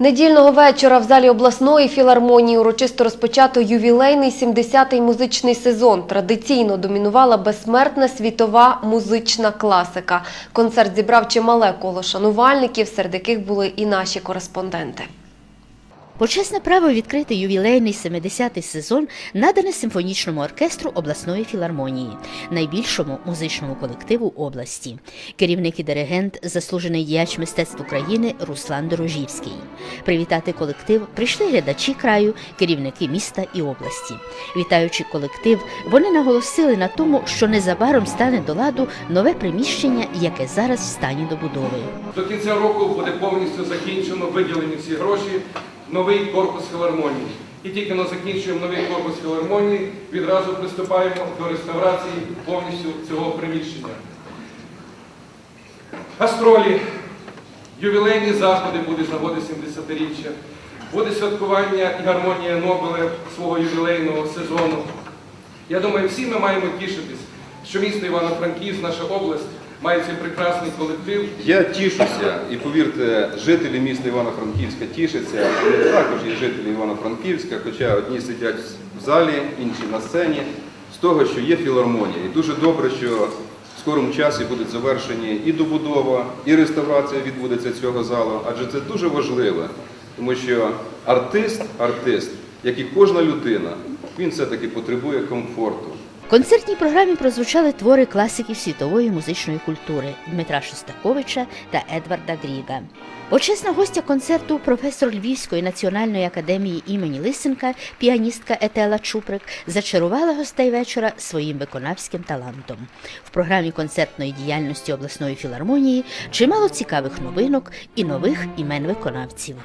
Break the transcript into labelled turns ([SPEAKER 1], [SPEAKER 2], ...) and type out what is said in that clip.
[SPEAKER 1] Недільного вечора в залі обласної філармонії урочисто розпочато ювілейний 70-й музичний сезон. Традиційно домінувала безсмертна світова музична класика. Концерт зібрав чимале коло шанувальників, серед яких були і наші кореспонденти.
[SPEAKER 2] Почесне право відкрити ювілейний 70-й сезон надане симфонічному оркестру обласної філармонії, найбільшому музичному колективу області. Керівник і диригент, заслужений діяч мистецтв України Руслан Дорожівський. Привітати колектив прийшли глядачі краю, керівники міста і області. Вітаючи колектив, вони наголосили на тому, що незабаром стане до ладу нове приміщення, яке зараз в стані добудови.
[SPEAKER 3] До кінця року буде повністю закінчено виділені всі гроші новий корпус філармонії. І тільки ми закінчуємо новий корпус філармонії, відразу приступаємо до реставрації повністю цього приміщення. Гастролі, ювілейні заходи буде з нагоди 70-річчя, буде святкування і гармонія Нобеле свого ювілейного сезону. Я думаю, всі ми маємо тішитись, що місто Івано-Франківськ, наша область, має прекрасний колектив,
[SPEAKER 4] Я тішуся, і повірте, жителі міста Івано-Франківська тішаться. Також є жителі Івано-Франківська, хоча одні сидять в залі, інші на сцені, з того, що є філармонія. І дуже добре, що в скорому часі будуть завершені і добудова, і реставрація відбудеться цього залу, адже це дуже важливо, тому що артист, артист, як і кожна людина, він все-таки потребує комфорту.
[SPEAKER 2] Концертній програмі прозвучали твори класиків світової музичної культури Дмитра Шостаковича та Едварда Гріга. Почесна гостя концерту, професор Львівської національної академії імені Лисенка, піаністка Етела Чуприк, зачарувала гостей вечора своїм виконавським талантом. В програмі концертної діяльності обласної філармонії чимало цікавих новинок і нових імен виконавців.